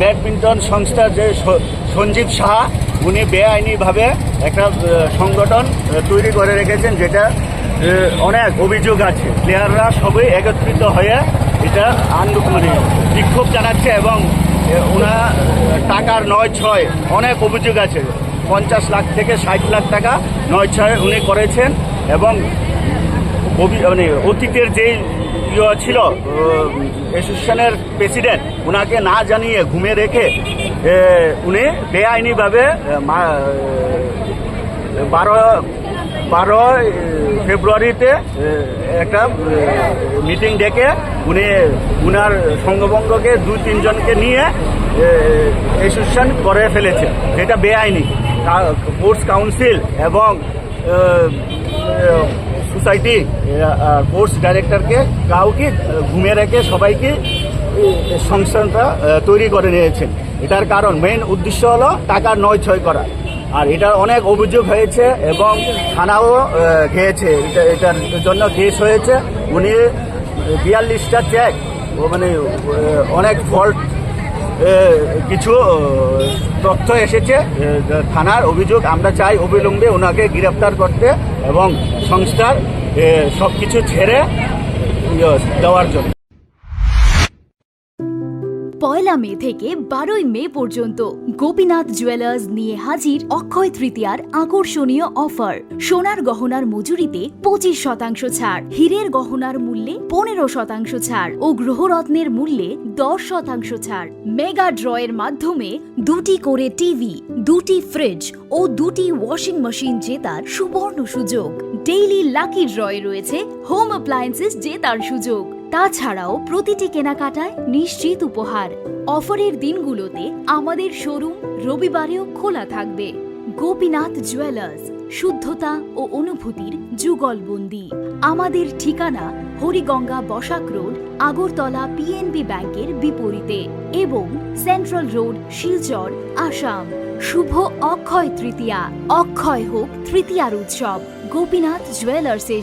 Badminton সংস্থা যে সঞ্জীব সাহা, উনি বেআইনিভাবে একটা সংগঠন তৈরি করে রেখেছেন, যেটা অনেক অভিযোগ আছে। প্লেয়াররা সবাই একত্রিত হয়ে এটা মানে বিক্ষোভ জানাচ্ছে এবং ওনার টাকার নয় ছয়, অনেক অভিযোগ আছে। পঞ্চাশ লাখ থেকে ষাট লাখ টাকা নয় ছয় উনি করেছেন এবং মানে অতীতের যে ইয়ে ছিল অ্যাসোসিয়েশনের প্রেসিডেন্ট ওনাকে না জানিয়ে ঘুমে রেখে উনি বেআইনিভাবে বারো বারো ফেব্রুয়ারিতে একটা মিটিং ডেকে উনি উনার সঙ্গভঙ্গকে দু তিনজনকে নিয়ে অ্যাসোসিয়েশন করে ফেলেছে। যেটা বেআইনি। স্পোর্টস কাউন্সিল এবং সোসাইটি কোর্স ডাইরেক্টরকে কাউকে ঘুমিয়ে রেখে সবাইকে সংস্থানটা তৈরি করে নিয়েছেন। এটার কারণ মেইন উদ্দেশ্য হলো টাকা নয় ছয় করা। আর এটার অনেক অভিযোগ হয়েছে এবং থানাও খেয়েছে এটা, এটার জন্য কেস হয়েছে। উনি বিয়াল্লিশটা চেক মানে অনেক ফল্ট কিছু তথ্য এসেছে। থানার অভিযোগ আমরা চাই অবিলম্বে ওনাকে গ্রেপ্তার করতে এবং সংস্থার সব কিছু ছেড়ে ইয়ে, দেওয়ার জন্য। পয়লা মে থেকে বারোই মে পর্যন্ত গোপীনাথ জুয়েলার্স নিয়ে হাজির অক্ষয় তৃতীয়ার আকর্ষণীয় অফার। সোনার গহনার মজুরিতে পঁচিশ শতাংশ ছাড় হীরের গহনার মূল্যে পনেরো শতাংশ ছাড় ও গ্রহরত্নের মূল্যে দশ শতাংশ ছাড়। মেগা ড্রয়ের মাধ্যমে দুটি করে টিভি দুটি ফ্রিজ ও দুটি ওয়াশিং মেশিন জেতার সুবর্ণ সুযোগ। ডেইলি লাকি ড্রয়ে রয়েছে হোম অ্যাপ্লায়েন্সেস জেতার সুযোগ। তাছাড়াও প্রতিটি কেনাকাটায় নিশ্চিত উপহার। অফারের দিনগুলোতে আমাদের শোরুম রবিবারেও খোলা থাকবে। গোপীনাথ জুয়েলার্স শুদ্ধতা ও অনুভূতির যুগলবন্দি আমাদের ঠিকানা হরিগঙ্গা বসাক রোড, আগরতলা পিএনবি ব্যাংকের বিপরীতে এবং সেন্ট্রাল রোড, শিলচর, আসাম। শুভ অক্ষয় তৃতীয়া। অক্ষয় হোক তৃতীয়ার উৎসব। গোপীনাথ জুয়েলার্সের